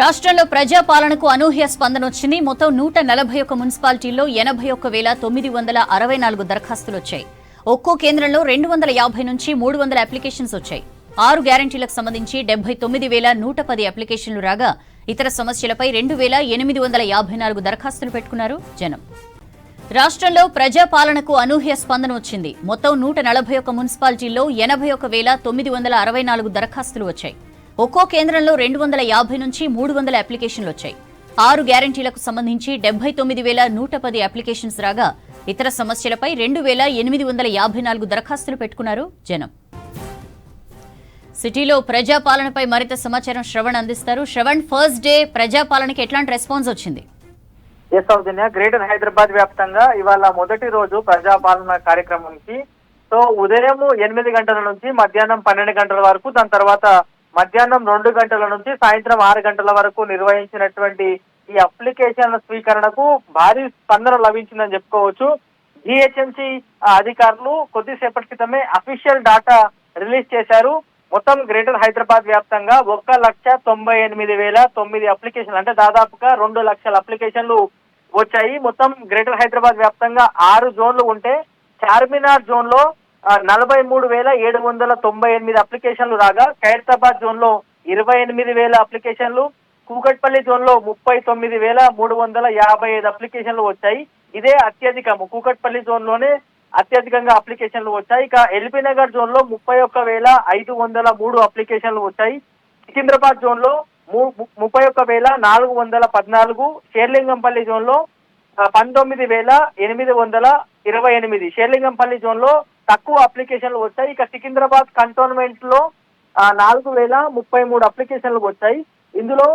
రాష్ట్రంలో ప్రజాపాలనకు అనూహ్య స్పందన వచ్చింది. మొత్తం నూట నలభై ఒక్క మున్సిపాలిటీల్లో ఎనభై ఒక్క వేల తొమ్మిది వందల అరవై నాలుగు దరఖాస్తులు వచ్చాయి. ఒక్కో కేంద్రంలో రెండు వందల యాభై నుంచి మూడు వందల అప్లికేషన్స్ వచ్చాయి. ఆరు గ్యారంటీలకు సంబంధించి డెబ్బై తొమ్మిది వేల నూట పది అప్లికేషన్లు రాగా ఇతర సమస్యలపై రెండు వేల ఎనిమిది వందల యాభై నాలుగు దరఖాస్తులు పెట్టుకున్నారు జనం. రాష్ట్రంలో ప్రజాపాలనకు అనూహ్య స్పందన వచ్చింది. మొత్తం నూట నలభై ఒక్క మున్సిపాలిటీల్లో ఎనభై ఒక వేల తొమ్మిది వందల అరవై నాలుగు దరఖాస్తులు వచ్చాయి. ఒక్కో కేంద్రంలో రెండు వందల యాభై నుంచి మూడు వందల అప్లికేషన్లు వచ్చాయి. ఆరు గ్యారంటీలకు సంబంధించి డెబ్బై తొమ్మిది వేల నూట పది అప్లికేషన్స్ రాగా ఇతర సమస్యలపై రెండు వేల ఎనిమిది వందల యాభై నాలుగు దరఖాస్తులు పెట్టుకున్నారు జనం. సిటీలో ప్రజాపాలనపై మరింత సమాచారం శ్రవణ్ అందిస్తారు. శ్రవణ్ ఫస్ట్ డే ప్రజాపాలనకి ఎట్లాంటి రెస్పాన్స్ వచ్చింది? ఎస్ సౌజన్య గ్రేటర్ హైదరాబాద్ వ్యాప్తంగా ఇవాళ మొదటి రోజు ప్రజాపాలన కార్యక్రమంకి సో ఉదయం ఎనిమిది గంటల నుంచి మధ్యాహ్నం పన్నెండు గంటల వరకు దాని తర్వాత మధ్యాహ్నం రెండు గంటల నుంచి సాయంత్రం ఆరు గంటల వరకు నిర్వహించినటువంటి ఈ అప్లికేషన్ల స్వీకరణకు భారీ స్పందన లభించిందని చెప్పుకోవచ్చు. జిహెచ్ఎంసి అధికారులు కొద్దిసేపటి క్రితమే అఫీషియల్ డాటా రిలీజ్ చేశారు. మొత్తం గ్రేటర్ హైదరాబాద్ వ్యాప్తంగా ఒక్క లక్ష తొంభై ఎనిమిది వేల తొమ్మిది అప్లికేషన్లు అంటే దాదాపుగా రెండు లక్షల అప్లికేషన్లు వచ్చాయి. మొత్తం గ్రేటర్ హైదరాబాద్ వ్యాప్తంగా ఆరు జోన్లు ఉంటే చార్మినార్ జోన్లో నలభై మూడు వేల ఏడు వందల తొంభై ఎనిమిది అప్లికేషన్లు రాగా ఖైరతాబాద్ జోన్లో ఇరవై ఎనిమిది వేల అప్లికేషన్లు కూకట్పల్లి జోన్లో ముప్పై తొమ్మిది వేల మూడు వందల యాభై ఐదు అప్లికేషన్లు వచ్చాయి. ఇదే అత్యధికము. కూకట్పల్లి జోన్లోనే అత్యధికంగా అప్లికేషన్లు వచ్చాయి. ఇక ఎల్బీ నగర్ జోన్లో ముప్పై ఒక్క వేల ఐదు వందల మూడు అప్లికేషన్లు వచ్చాయి. సికింద్రాబాద్ జోన్లో ము- ముప్పై ఒక్క వేల నాలుగు వందల పద్నాలుగు. షేర్లింగంపల్లి జోన్లో పంతొమ్మిది వేల ఎనిమిది వందల ఇరవై ఎనిమిది. షేర్లింగంపల్లి జోన్లో తక్కువ అప్లికేషన్లు వచ్చాయి. ఇక సికింద్రాబాద్ కంటోన్మెంట్లో నాలుగు వేల ముప్పై మూడు అప్లికేషన్లు వచ్చాయి. ఇందులో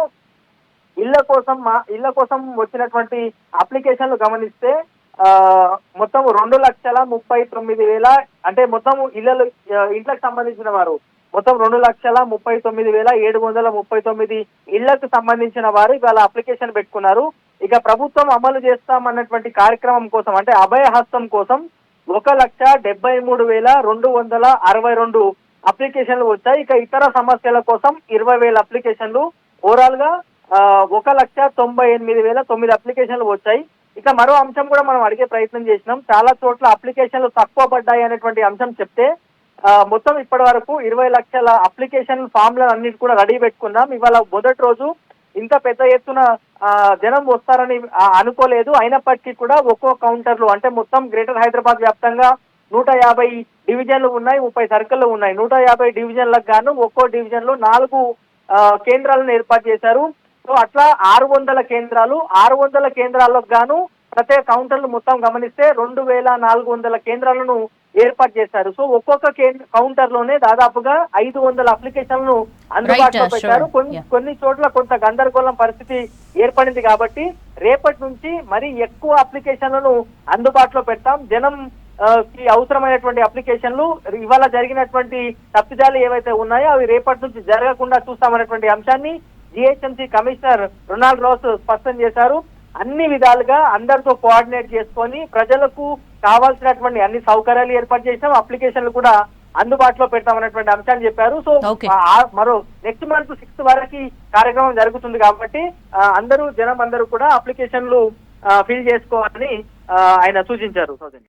ఇళ్ళ కోసం మా- ఇళ్ళ కోసం వచ్చినటువంటి అప్లికేషన్లు గమనిస్తే మొత్తం రెండు లక్షల ముప్పై తొమ్మిది వేల అంటే మొత్తం ఇళ్ళలు ఇంట్లకు సంబంధించిన వారు మొత్తం రెండు లక్షల ముప్పై తొమ్మిది వేల ఏడు వందల ముప్పై తొమ్మిది ఇళ్ళకు సంబంధించిన వారు ఇవాళ అప్లికేషన్ పెట్టుకున్నారు. ఇక ప్రభుత్వం అమలు చేస్తామన్నటువంటి కార్యక్రమం కోసం అంటే అభయ హస్తం కోసం ఒక లక్ష డెబ్బై మూడు వేల రెండు వందల అరవై రెండు అప్లికేషన్లు వచ్చాయి. ఇక ఇతర సమస్యల కోసం ఇరవై వేల అప్లికేషన్లు. ఓవరాల్గా ఒక లక్ష తొంభై ఎనిమిది వేల తొమ్మిది అప్లికేషన్లు వచ్చాయి. ఇక మరో అంశం కూడా మనం అడిగే ప్రయత్నం చేసినాం. చాలా చోట్ల అప్లికేషన్లు తక్కువ పడ్డాయి అనేటువంటి అంశం చెప్తే మొత్తం ఇప్పటి వరకు ఇరవై లక్షల అప్లికేషన్ ఫామ్లను అన్నిటి కూడా రెడీ పెట్టుకుందాం ఇవాళ మొదటి రోజు ఇంత పెద్ద ఎత్తున జనం వస్తారని అనుకోలేదు. అయినప్పటికీ కూడా ఒక్కో కౌంటర్లు అంటే మొత్తం గ్రేటర్ హైదరాబాద్ వ్యాప్తంగా నూట యాభై డివిజన్లు ఉన్నాయి ముప్పై సర్కిల్లు ఉన్నాయి. నూట యాభై డివిజన్లకు గాను ఒక్కో డివిజన్లో నాలుగు కేంద్రాలను ఏర్పాటు చేశారు. సో అట్లా ఆరు వందల కేంద్రాలు ఆరు వందల కేంద్రాలకు గాను ప్రత్యేక కౌంటర్లు మొత్తం గమనిస్తే రెండు వేల నాలుగు వందల కేంద్రాలను ఏర్పాటు చేశారు సో ఒక్కొక్క కేంద్ర కౌంటర్లోనే దాదాపుగా ఐదు వందల అప్లికేషన్లను అందుబాటులో పెట్టారు. కొన్ని. కొన్ని చోట్ల కొంత గందరగోళం పరిస్థితి ఏర్పడింది కాబట్టి రేపటి నుంచి మరి ఎక్కువ అప్లికేషన్లను అందుబాటులో పెడతాం జనం కి అవసరమైనటువంటి అప్లికేషన్లు ఇవాళ జరిగినటువంటి తప్పిదాలు ఏవైతే ఉన్నాయో అవి రేపటి నుంచి జరగకుండా చూస్తామనేటువంటి అంశాన్ని జిహెచ్ఎంసీ కమిషనర్ రొనాల్డ్ రాస్ స్పష్టం చేశారు అన్ని విధాలుగా అందరితో కోఆర్డినేట్ చేసుకొని ప్రజలకు కావాల్సినటువంటి అన్ని సౌకర్యాలు ఏర్పాటు చేసాం అప్లికేషన్లు కూడా అందుబాటులో పెడతామన్నటువంటి అంశాన్ని చెప్పారు. సో మరో నెక్స్ట్ మంత్ సిక్స్త్ వరకు కార్యక్రమం జరుగుతుంది కాబట్టి అందరూ జనం అందరూ కూడా అప్లికేషన్లు ఫిల్ చేసుకోవాలని ఆయన సూచించారు సౌజన్య.